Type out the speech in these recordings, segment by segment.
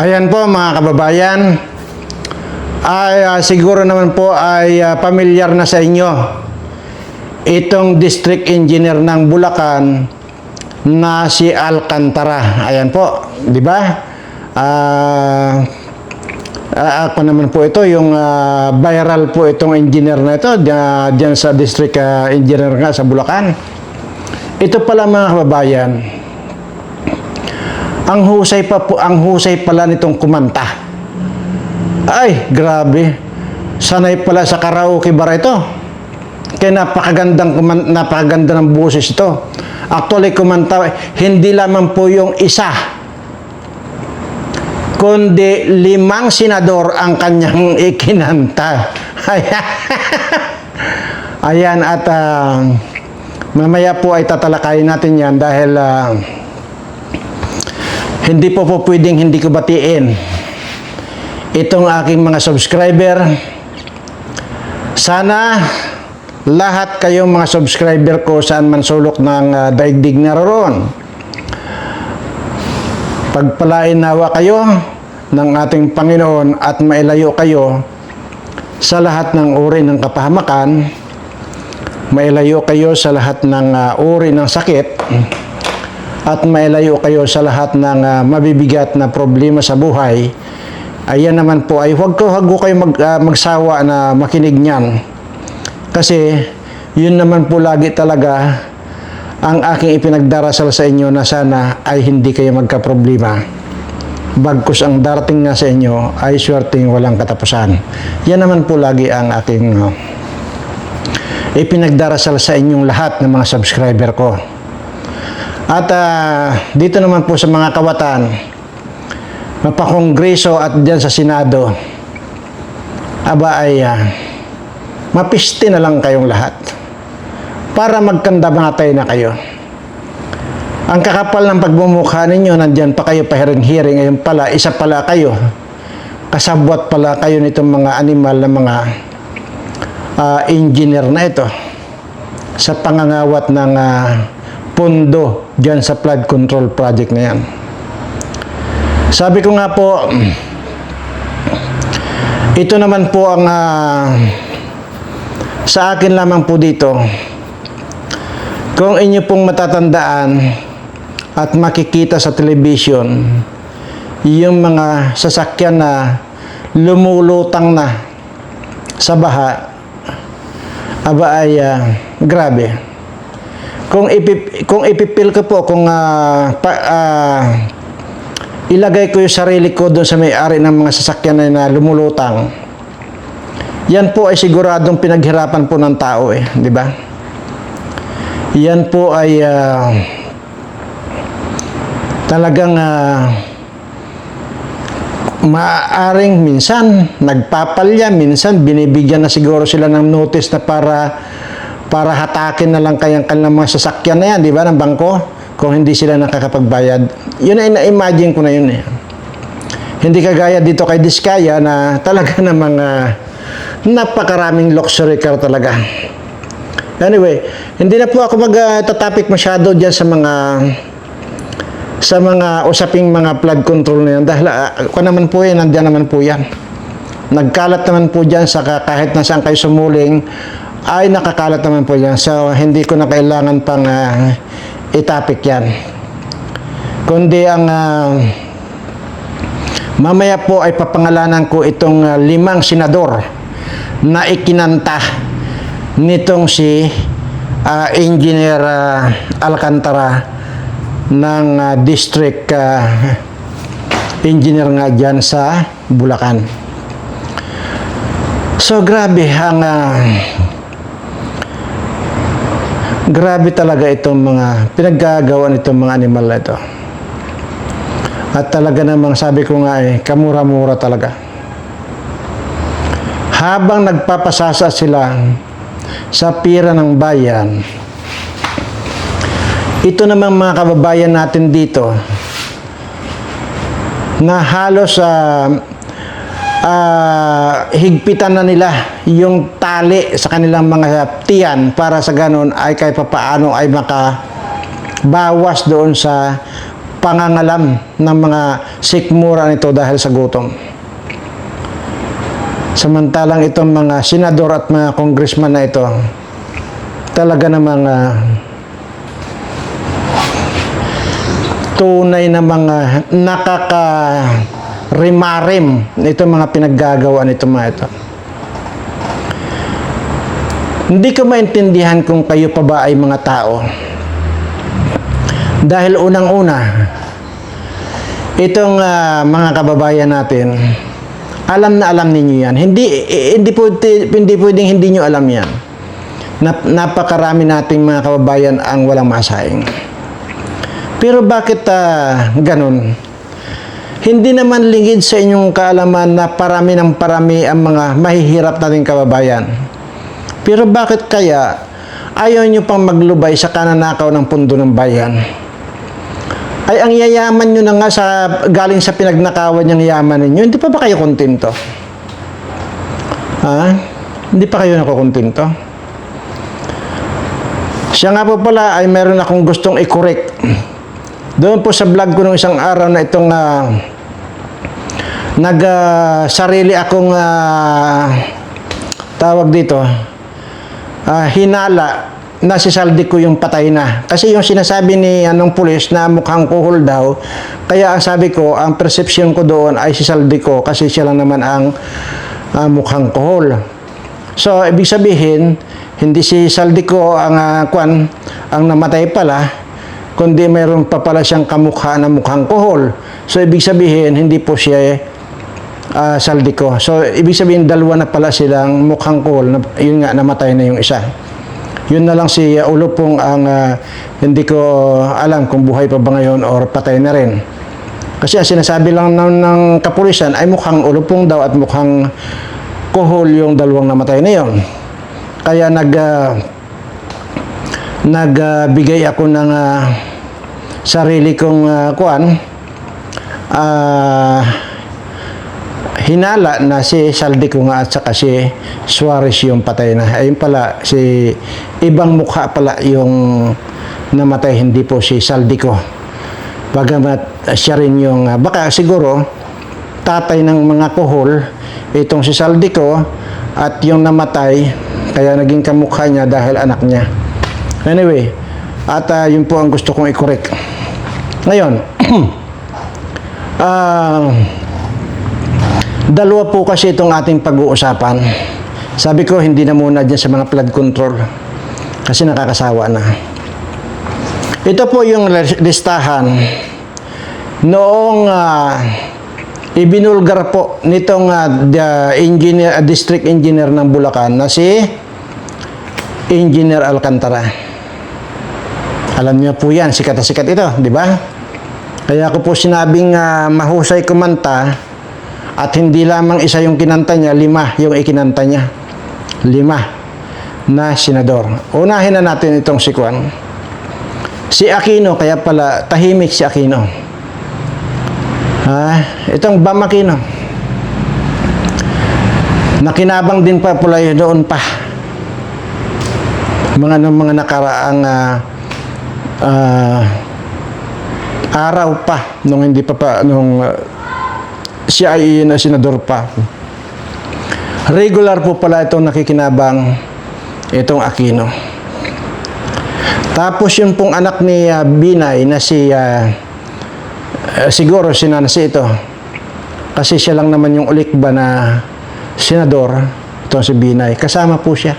Ayan po mga kababayan, ay ah, siguro naman po ay ah, pamilyar na sa inyo itong district engineer ng Bulacan na si Alcantara. Ayan po, di ba? Ah, ako naman po ito, yung ah, viral po itong engineer na ito dia- diyan sa district ah, engineer nga sa Bulacan. Ito pala mga kababayan, ang husay pa po, ang husay pala nitong kumanta. Ay, grabe. Sanay pala sa karaoke bar ito. Kaya napakagandang napakaganda ng boses ito. Actually, kumanta, hindi lamang po yung isa, kundi limang senador ang kanyang ikinanta. Ayan, at ah, mamaya po ay tatalakayin natin yan dahil ah, hindi po po pwedeng hindi ko batiin itong aking mga subscriber. Sana lahat kayong mga subscriber ko saan man sulok ng ah, daigdig naroon. Pagpalain nawa kayo ng ating Panginoon at mailayo kayo sa lahat ng uri ng kapahamakan, mailayo kayo sa lahat ng ah, uri ng sakit, at mailayo kayo sa lahat ng ah, mabibigat na problema sa buhay, ayan naman po ay huwag ko huwag kayo mag, ah, magsawa na makinig niyan. Kasi yun naman po lagi talaga ang aking ipinagdarasal sa inyo na sana ay hindi kayo magkaproblema. Bagkus ang darating nga sa inyo ay swerteng walang katapusan. Yan naman po lagi ang aking uh, ipinagdarasal sa inyong lahat ng mga subscriber ko. At ah, dito naman po sa mga kawatan, mapakongreso at dyan sa Senado, aba ay ah, mapiste na lang kayong lahat para magkandamatay na kayo. Ang kakapal ng pagmumukha ninyo, nandyan pa kayo pahiring-hiring, ngayon pala, isa pala kayo, kasabwat pala kayo nitong mga animal na mga ah, engineer na ito sa pangangawat ng ah, pundo dyan sa flood control project na yan. Sabi ko nga po, ito naman po ang ah, sa akin lamang po dito. Kung inyo pong matatandaan at makikita sa television yung mga sasakyan na lumulutang na sa baha, aba ay ah, grabe. Kung ipip, kung ipipil ko po kung ah, pa, ah, ilagay ko yung sarili ko doon sa may-ari ng mga sasakyan na, lumulutang, yan po ay siguradong pinaghirapan po ng tao eh, di ba? Yan po ay ah, talagang ah, maaaring minsan nagpapalya, minsan binibigyan na siguro sila ng notice na para para hatakin na lang kayang kanilang mga sasakyan na yan, di ba, ng bangko, kung hindi sila nakakapagbayad. Yun ay na-imagine ko na yun eh. Hindi kagaya dito kay Diskaya na talaga namang ah, napakaraming luxury car talaga. Anyway, hindi na po ako mag-topic masyado dyan sa mga sa mga usaping mga flood control na yan dahil ah, ako naman po yan, nandiyan naman po yan. Nagkalat naman po dyan sa ka- kahit na saan kayo sumuling ay nakakalat naman po yan. So, hindi ko na kailangan pang ah, itapik yan. Kundi ang ah, mamaya po ay papangalanan ko itong ah, limang senador na ikinanta nitong si ah, Engineer ah, Alcantara ng ah, district ah, engineer nga dyan sa Bulacan. So grabe ang ah, grabe talaga itong mga pinaggagawa nitong mga animal na ito. At talaga namang sabi ko nga eh, kamura-mura talaga. Habang nagpapasasa sila sa pira ng bayan, ito namang mga kababayan natin dito na halos sa higpitan na nila yung tali sa kanilang mga tiyan para sa ganon ay kahit papaano ay maka bawas doon sa pangangalam ng mga sikmura nito dahil sa gutom. Samantalang itong mga senador at mga congressman na ito, talaga namang ah, tunay na mga nakaka rimarim ito mga pinaggagawa nito mga ito. Hindi ko maintindihan kung kayo pa ba ay mga tao. Dahil unang-una, itong ah, mga kababayan natin, alam na alam ninyo yan. Hindi, hindi, pwede, hindi pwedeng hindi nyo alam yan. Nap, napakarami nating mga kababayan ang walang masaing. Pero bakit ah, ganun? Hindi naman lingid sa inyong kaalaman na parami ng parami ang mga mahihirap nating kababayan. Pero bakit kaya ayaw nyo pang maglubay sa kananakaw ng pundo ng bayan? Ay ang yayaman nyo na nga sa galing sa pinagnakawan niyang yaman ninyo, hindi pa ba kayo kontento? Ha? Hindi pa kayo nakukontento? Siya nga po pala ay meron akong gustong i-correct. Doon po sa vlog ko nung isang araw na itong ah, nag ah, sarili akong ah, tawag dito ah, hinala na si Saldi ko yung patay na. Kasi yung sinasabi ni anong pulis na mukhang kuhol daw, kaya ang sabi ko, ang perception ko doon ay si Saldi ko kasi siya lang naman ang ah, mukhang kuhol. So, ibig sabihin, hindi si Saldico ang uh, kwan, ang namatay pala, kundi mayroon pa pala siyang kamukha na mukhang kohol. So, ibig sabihin, hindi po siya uh, Saldico. So, ibig sabihin, dalawa na pala silang mukhang kohol. Na, yun nga, namatay na yung isa. Yun na lang si uh, Ulupong ang uh, hindi ko alam kung buhay pa ba ngayon or patay na rin. Kasi ang sinasabi lang ng, ng kapulisan ay mukhang Ulupong daw at mukhang kohol yung dalawang namatay na yon. Kaya nag uh, nagbigay ako ng uh, sarili kong uh, kuan uh, hinala na si Saldi ko nga at saka si Suarez yung patay na. Ayun pala, si ibang mukha pala yung namatay, hindi po si Saldi ko. Bagamat uh, siya rin yung, uh, baka siguro, tatay ng mga kohol, itong si Saldi ko, at yung namatay, kaya naging kamukha niya dahil anak niya. Anyway, at uh, yun po ang gusto kong i-correct. Ngayon, ah, dalawa po kasi itong ating pag-uusapan. Sabi ko, hindi na muna dyan sa mga flood control kasi nakakasawa na. Ito po yung listahan noong ah, ibinulgar po nitong uh, the engineer, uh, district engineer ng Bulacan na si Engineer Alcantara. Alam niyo po yan, sikat na sikat ito, di ba? Kaya ko po sinabing uh, mahusay kumanta at hindi lamang isa yung kinanta niya, lima yung ikinanta niya. Lima na senador. Unahin na natin itong si Kwan. Si Aquino, kaya pala tahimik si Aquino. Ah, itong Bam Aquino. Nakinabang din pa pula yun doon pa. Mga mga nakaraang ah, ah, araw pa nung hindi pa pa nung ah, siya ay na senador pa. Regular po pala itong nakikinabang itong Aquino. Tapos yun pong anak ni ah, Binay na si ah, eh, siguro sinanasi ito. Kasi siya lang naman yung ulikba na senador, itong si Binay. Kasama po siya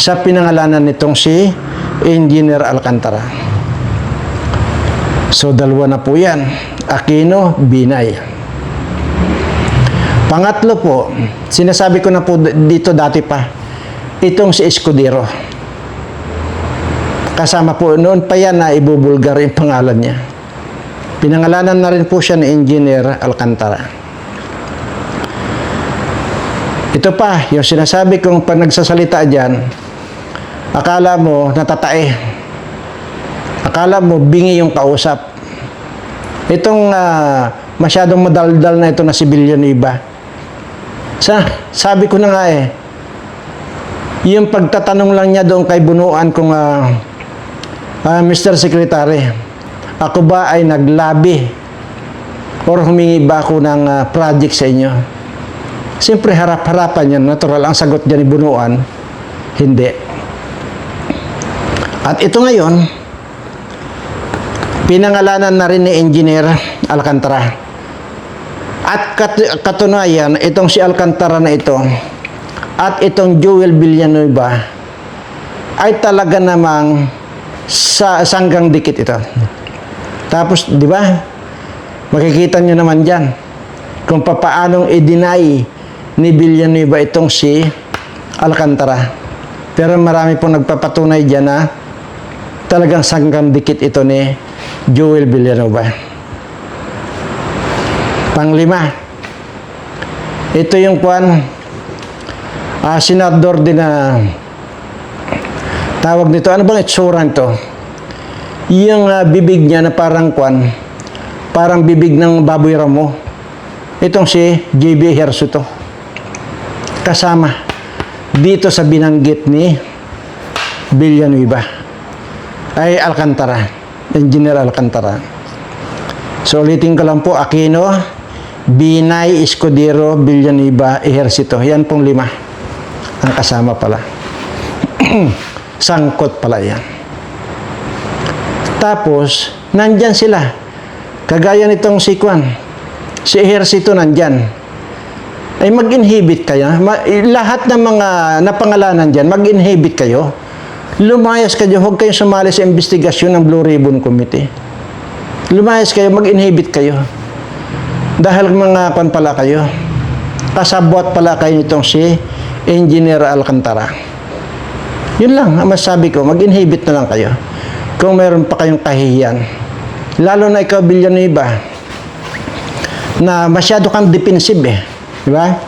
sa pinangalanan nitong si Engineer Alcantara. So, dalawa na po yan. Aquino, Binay. Pangatlo po, sinasabi ko na po dito dati pa, itong si Escudero. Kasama po, noon pa yan na ibubulgar yung pangalan niya. Pinangalanan na rin po siya ni Engineer Alcantara. Ito pa, yung sinasabi kong pag nagsasalita dyan, akala mo natatae. Akala mo bingi yung kausap. Itong ah, masyadong madaldal na ito na si Villanueva. Sa, sabi ko na nga eh, yung pagtatanong lang niya doon kay Bunuan kung ah, ah, Mr. Secretary, Ako ba ay naglabi or humingi ba ako ng ah, project sa inyo? Siyempre harap-harapan yan. Natural ang sagot dyan ni Bunuan. Hindi. At ito ngayon, pinangalanan na rin ni Engineer Alcantara. At kat- katunayan, itong si Alcantara na ito at itong Joel Villanueva ay talaga namang sa sanggang dikit ito. Tapos, di ba? Makikita nyo naman dyan kung papaanong i-deny ni Villanueva itong si Alcantara. Pero marami pong nagpapatunay dyan na talagang sanggang dikit ito ni Joel Villanueva. Panglima, ito yung kwan, ah, senador din na tawag nito, ano bang itsura nito? Yung ah, bibig niya na parang kwan, parang bibig ng baboy ramo. Itong si JB Herso to. Kasama dito sa binanggit ni Villanueva ay Alcantara, Engineer Alcantara. So ulitin ko lang po, Aquino, Binay, Escudero, Villanueva, Ejercito. Yan pong lima. Ang kasama pala. Sangkot pala yan. Tapos, nandyan sila. Kagaya nitong si Kwan. Si Ejercito nandyan. Ay mag-inhibit kayo. Ma- lahat ng mga napangalanan dyan, mag-inhibit kayo. Lumayas kayo, huwag kayong sumali sa investigasyon ng Blue Ribbon Committee. Lumayas kayo, mag-inhibit kayo. Dahil mga kwan pala kayo. Kasabwat pala kayo nitong si Engineer Alcantara. Yun lang ang masabi ko, mag-inhibit na lang kayo. Kung meron pa kayong kahihiyan. Lalo na ikaw, Villanueva, na masyado kang defensive eh. Di ba?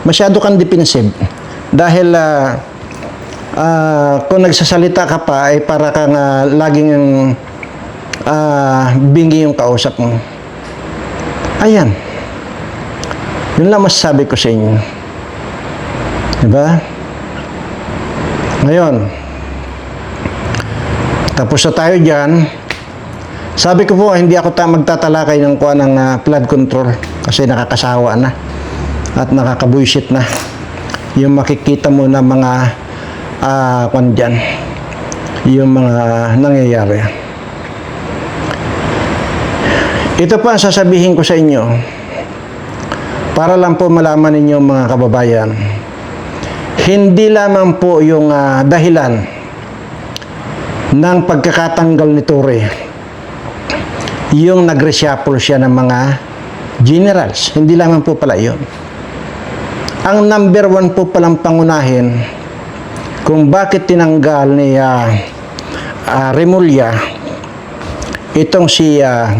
Masyado kang defensive. Dahil ah, ah, kung nagsasalita ka pa ay para kang ah, laging ah, bingi yung kausap mo. Ayan. Yun lang masasabi ko sa inyo. Di ba? Ngayon, tapos na tayo dyan. Sabi ko po, hindi ako ta magtatalakay ng kuha ng ah, flood control kasi nakakasawa na at nakakabuisit na yung makikita mo na mga uh, kwan yung mga nangyayari. Ito pa sasabihin ko sa inyo para lang po malaman ninyo mga kababayan. Hindi lamang po yung ah, dahilan ng pagkakatanggal ni Torre yung nag-reshuffle siya ng mga generals. Hindi lamang po pala yun. Ang number one po palang pangunahin kung bakit tinanggal ni ah, ah, Remulla itong si ah,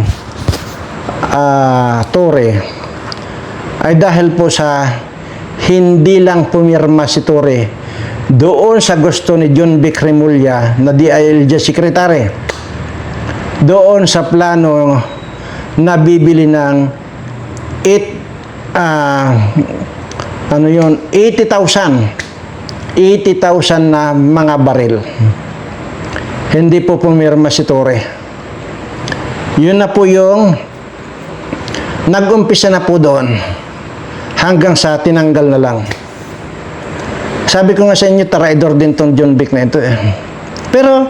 ah, Torre ay dahil po sa hindi lang pumirma si Torre doon sa gusto ni John Vic Remulla na DILG Secretary doon sa plano na bibili ng 8 ah, ano yun 80,000 80,000 na mga baril hindi po pumirma si Torre yun na po yung nag-umpisa na po doon hanggang sa tinanggal na lang. Sabi ko nga sa inyo, traidor din tong John Vic na ito eh. Pero,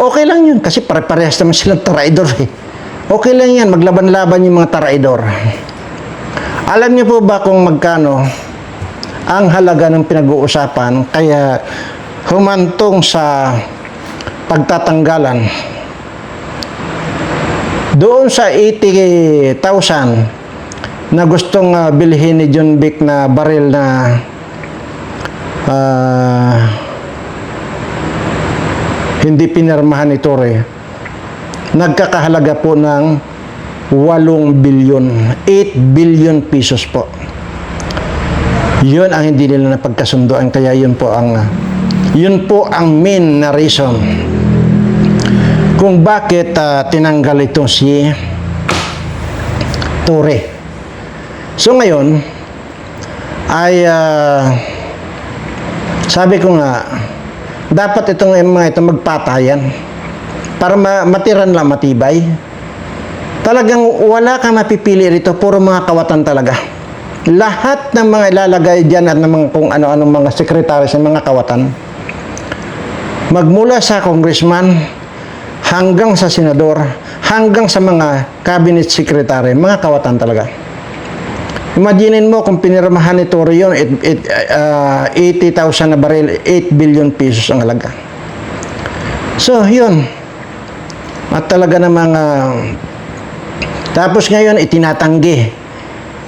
okay lang yun kasi pare-parehas naman silang traidor eh. Okay lang yan, maglaban-laban yung mga traidor. Alam niyo po ba kung magkano ang halaga ng pinag-uusapan kaya humantong sa pagtatanggalan doon sa 80,000 na gustong ah, bilhin ni John Vic na baril na ah, hindi pinirmahan ni Torre, nagkakahalaga po ng 8 bilyon, 8 billion pesos po. Yun ang hindi nila napagkasundoan, kaya yun po ang yun po ang main na reason kung bakit ah, tinanggal ito si Torre. So ngayon, ay ah, sabi ko nga, dapat itong mga ito magpatayan para ma- matiran lang matibay. Talagang wala kang mapipili rito, puro mga kawatan talaga. Lahat ng mga ilalagay diyan at ng mga kung ano-anong mga sekretaris ng mga kawatan. Magmula sa congressman hanggang sa senador, hanggang sa mga cabinet secretary, mga kawatan talaga. Imaginin mo kung pinirmahan ni Torre yun, uh, 80,000 na baril, 8 billion pesos ang halaga. So, yun. At talaga namang, uh, tapos ngayon, itinatanggi.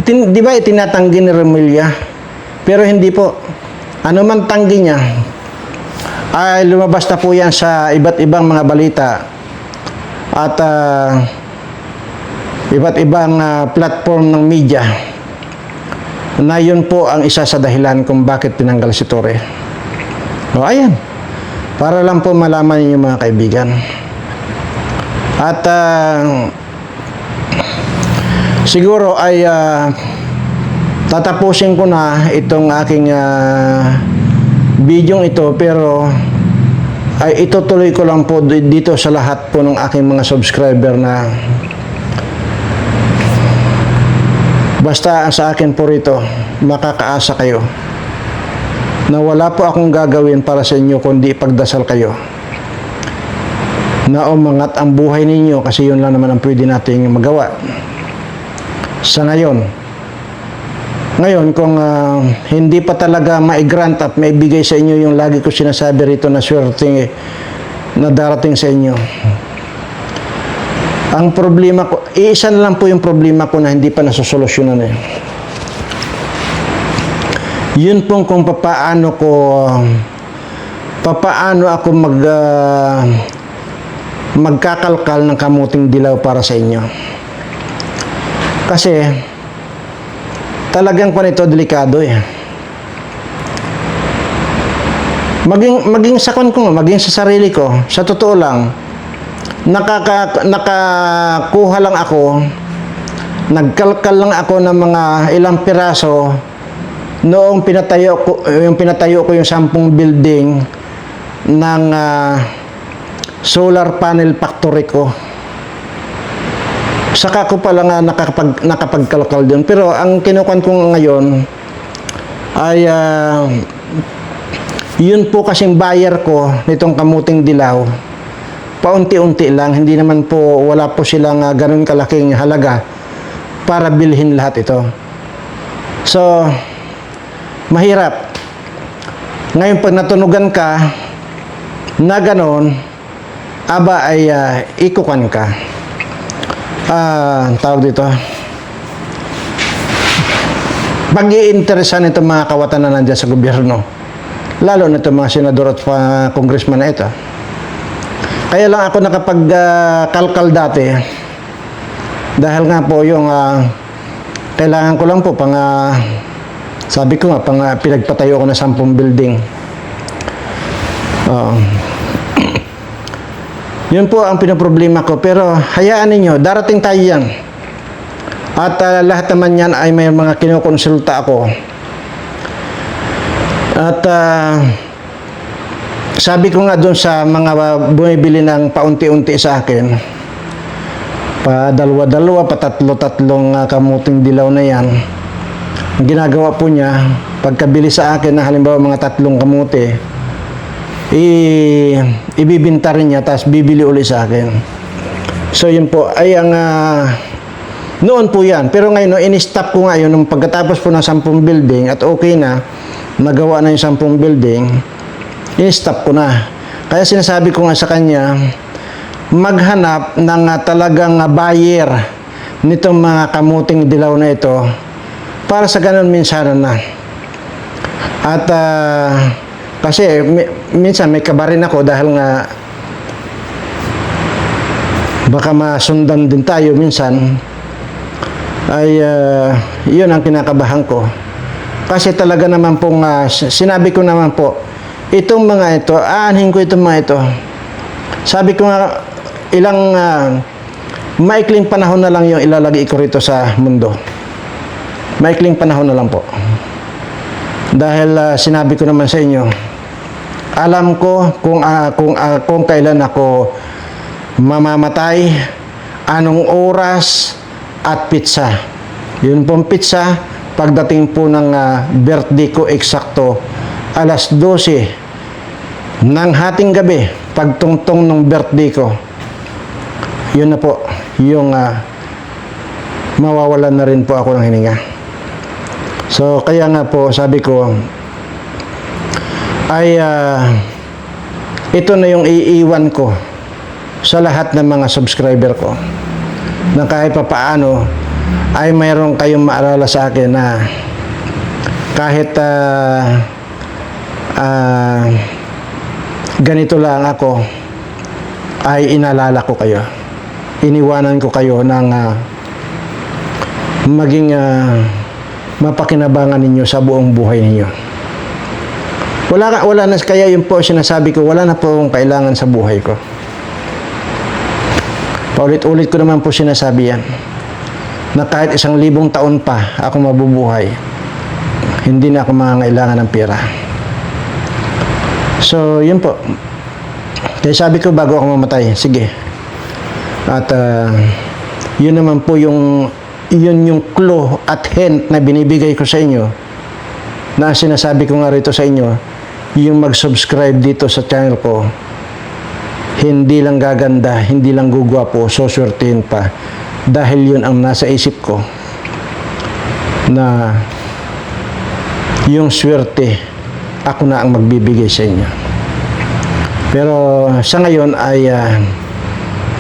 Itin, di ba itinatanggi ni Remulla? Pero hindi po. Ano man tanggi niya, ay lumabas na po yan sa iba't ibang mga balita at ah, iba't ibang ah, platform ng media na yun po ang isa sa dahilan kung bakit pinanggal si Torre. O ayan, para lang po malaman ninyo mga kaibigan. At ah, siguro ay ah, tatapusin ko na itong aking uh, bidyong ito pero ay itutuloy ko lang po di- dito sa lahat po ng aking mga subscriber na basta sa akin po rito makakaasa kayo na wala po akong gagawin para sa inyo kundi ipagdasal kayo. Na umangat ang buhay ninyo kasi yun lang naman ang pwede nating magawa sa ngayon ngayon, kung ah, hindi pa talaga ma-grant at maibigay sa inyo yung lagi ko sinasabi rito na swerte na darating sa inyo. Ang problema ko, iisa na lang po yung problema ko na hindi pa nasosolusyonan eh. Yun pong kung papaano ko, papaano ako mag, ah, magkakalkal ng kamuting dilaw para sa inyo. Kasi, talagang pa nito delikado eh. Maging, maging sa kon ko, maging sa sarili ko, sa totoo lang, nakaka, nakakuha lang ako, nagkalkal lang ako ng mga ilang piraso noong pinatayo ko, yung pinatayo ko yung sampung building ng ah, solar panel factory ko saka ko pala nga nakapag, nakapagkalkal doon. Pero ang kinukuhan ko ngayon ay ah, yun po kasing buyer ko nitong kamuting dilaw. Paunti-unti lang, hindi naman po, wala po silang uh, ganun kalaking halaga para bilhin lahat ito. So, mahirap. Ngayon pag natunugan ka na ganun, aba ay uh, ikukan ka ah, tawag dito, pag iinteresan itong mga kawatan na nandiyan sa gobyerno, lalo na itong mga senador at uh, congressman na ito. Kaya lang ako nakapag-kalkal dati, dahil nga po yung ah, kailangan ko lang po pang ah, sabi ko nga pang ah, pinagpatayo ko na sampung building. Oo. Yun po ang pinoproblema ko. Pero hayaan ninyo, darating tayo yan. At ah, lahat naman yan ay may mga kinukonsulta ako. At ah, sabi ko nga doon sa mga bumibili ng paunti-unti sa akin, pa dalawa-dalawa, pa tatlo-tatlong ah, kamuting dilaw na yan. Ginagawa po niya, pagkabili sa akin na halimbawa mga tatlong kamuti, i ibibinta rin niya tapos bibili uli sa akin. So yun po ay ang ah, noon po yan. Pero ngayon no, in-stop ko nga yun nung pagkatapos po ng 10 building at okay na nagawa na yung 10 building in-stop ko na. Kaya sinasabi ko nga sa kanya maghanap ng ah, talagang ah, buyer nitong mga kamuting dilaw na ito para sa ganun minsan na. At ah, kasi mi- minsan may kabarin ako dahil nga baka masundan din tayo minsan ay ah, yun ang kinakabahan ko. Kasi talaga naman pong s- sinabi ko naman po itong mga ito, aanhin ko itong mga ito. Sabi ko nga ilang ah, maikling panahon na lang yung ilalagay ko rito sa mundo. Maikling panahon na lang po. Dahil ah, sinabi ko naman sa inyo, alam ko kung ah, kung ah, kung kailan ako mamamatay, anong oras, at pizza. Yun pong pizza, pagdating po ng ah, birthday ko eksakto, alas 12 ng hating gabi, pagtungtong ng birthday ko, yun na po, yung ah, mawawalan na rin po ako ng hininga. So, kaya nga po, sabi ko, ay ah, ito na yung iiwan ko sa lahat ng mga subscriber ko. Na kahit pa paano ay mayroon kayong maalala sa akin na kahit ah, ah, ganito lang ako ay inalala ko kayo. Iniwanan ko kayo ng ah, maging ah, mapakinabangan ninyo sa buong buhay ninyo wala, wala na, kaya yun po sinasabi ko, wala na po kailangan sa buhay ko. Paulit-ulit ko naman po sinasabi yan, na kahit isang libong taon pa ako mabubuhay, hindi na ako mangangailangan ng pera. So, yun po. Kaya sabi ko bago ako mamatay, sige. At ah, yun naman po yung yun yung clue at hint na binibigay ko sa inyo na sinasabi ko nga rito sa inyo, yung mag-subscribe dito sa channel ko, hindi lang gaganda, hindi lang gugwapo, suswertihin pa. Dahil yun ang nasa isip ko na yung swerte, ako na ang magbibigay sa inyo. Pero sa ngayon ay ah,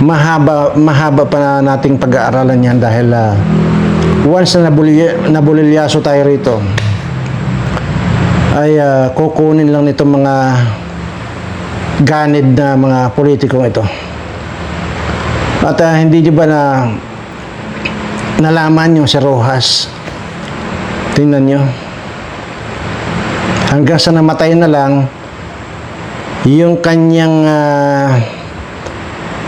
mahaba mahaba pa na nating pag-aaralan yan dahil ah, once na nabuli, nabulilyaso tayo rito, ay ah, kukunin lang nito mga ganid na mga politikong ito. At ah, hindi di ba na nalaman yung si Rojas? Tingnan nyo. Hanggang sa namatay na lang, yung kanyang ah,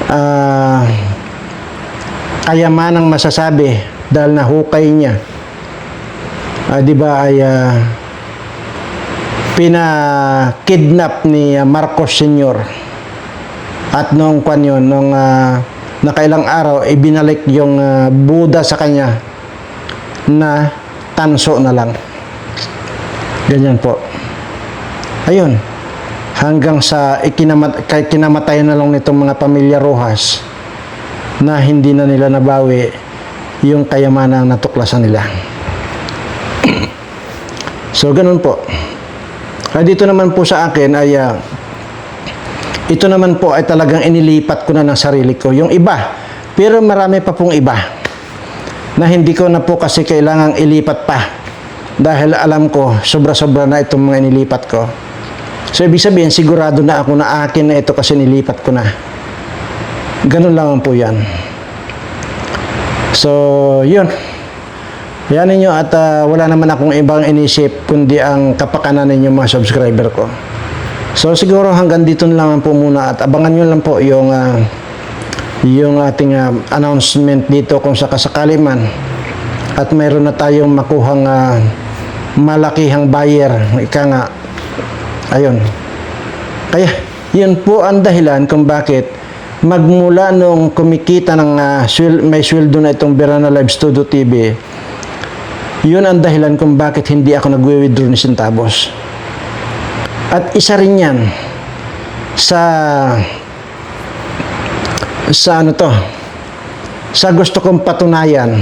ah, kayamanang masasabi dahil nahukay niya. Ah, di ba ay ah, pina-kidnap ni uh, Marcos Sr. At noong kwan yun, nung uh, nakailang araw, ibinalik yung uh, Buddha sa kanya na tanso na lang. Ganyan po. Ayun. Hanggang sa ikinamat, kay kinamatay na lang nitong mga pamilya Rojas na hindi na nila nabawi yung kayamanang natuklasan nila. so, ganun po. Ay dito naman po sa akin ay ah, ito naman po ay talagang inilipat ko na ng sarili ko. Yung iba, pero marami pa pong iba na hindi ko na po kasi kailangang ilipat pa dahil alam ko sobra-sobra na itong mga inilipat ko. So ibig sabihin sigurado na ako na akin na ito kasi nilipat ko na. Ganun lang po yan. So, yun. Yan ninyo at ah, wala naman akong ibang inisip kundi ang kapakanan ninyo mga subscriber ko. So siguro hanggang dito na lang po muna at abangan nyo lang po yung ah, yung ating ah, announcement dito kung sakasakali man at mayroon na tayong makuhang ah, malakihang buyer ika nga ayun. Kaya yun po ang dahilan kung bakit magmula nung kumikita ng swel- may sweldo na itong Verana Live Studio TV yun ang dahilan kung bakit hindi ako nagwe-withdraw ni centavos. At isa rin yan sa sa ano to sa gusto kong patunayan.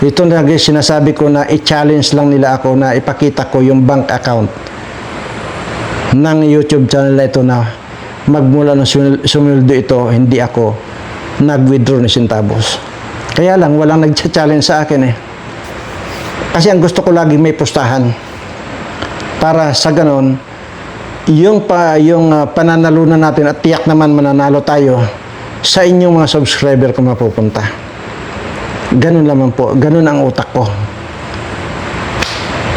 Ito na sinasabi ko na i-challenge lang nila ako na ipakita ko yung bank account ng YouTube channel na ito na magmula sumil- sumildo ito hindi ako nag-withdraw ni centavos kaya lang walang nag-challenge sa akin eh kasi ang gusto ko lagi may pustahan. Para sa ganon, yung pa yung uh, pananalunan natin at tiyak naman mananalo tayo sa inyong mga subscriber ko mapupunta. Ganun naman po, ganun ang utak ko.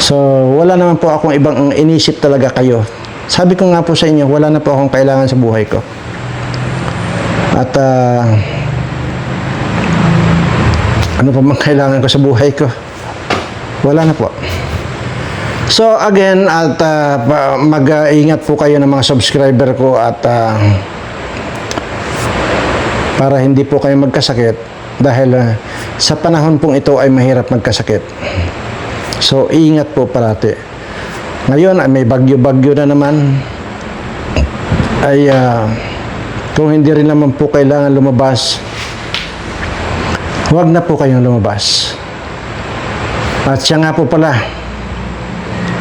So, wala naman po akong ibang inisip talaga kayo. Sabi ko nga po sa inyo, wala na po akong kailangan sa buhay ko. At ah, ano pa mang kailangan ko sa buhay ko? Wala na po. So again, at pa- mag-ingat po kayo ng mga subscriber ko at ah, para hindi po kayo magkasakit dahil ah, sa panahon pong ito ay mahirap magkasakit. So, ingat po parati. Ngayon ay may bagyo-bagyo na naman ay ah, kung hindi rin naman po kailangan lumabas, huwag na po kayong lumabas. At siya nga po pala,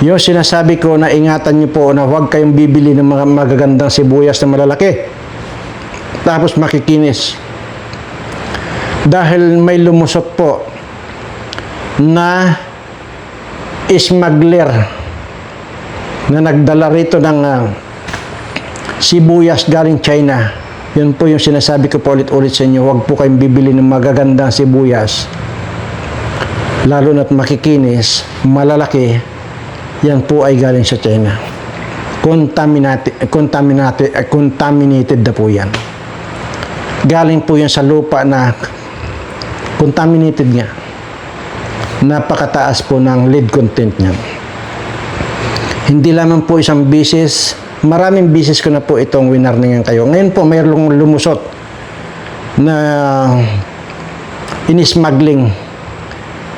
yung sinasabi ko na ingatan niyo po na huwag kayong bibili ng mga magagandang sibuyas na malalaki. Tapos makikinis. Dahil may lumusot po na smuggler na nagdala rito ng ah, sibuyas galing China. Yun po yung sinasabi ko po ulit-ulit sa inyo. Huwag po kayong bibili ng magagandang sibuyas. Lalo na't makikinis, malalaki, yan po ay galing sa China. Contaminated, contaminated, contaminated na po yan. Galing po yan sa lupa na contaminated nga. Napakataas po ng lead content niya. Hindi lamang po isang bisis, maraming bisis ko na po itong winarningan kayo. Ngayon po mayroong lumusot na inismuggling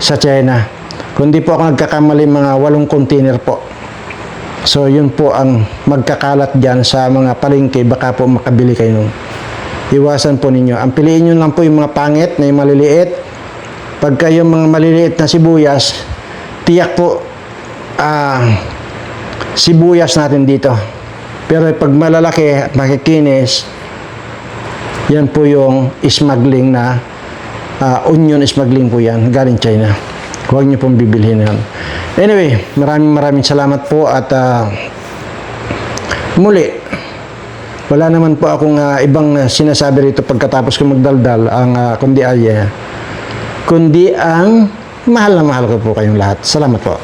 sa China. Kundi po ako nagkakamali mga walong container po. So yun po ang magkakalat dyan sa mga palengke, baka po makabili kayo nung. Iwasan po ninyo. Ang piliin nyo lang po yung mga pangit na yung maliliit. Pagka yung mga maliliit na sibuyas, tiyak po ah sibuyas natin dito. Pero pag malalaki, makikinis, yan po yung smuggling na ah, onion smuggling po yan, galing China. Huwag niyo pong bibilhin yan. Anyway, maraming maraming salamat po at ah, muli, wala naman po akong ah, ibang sinasabi rito pagkatapos ko magdaldal ang ah, kundi ay ah, kundi ang mahal na mahal ko po kayong lahat. Salamat po.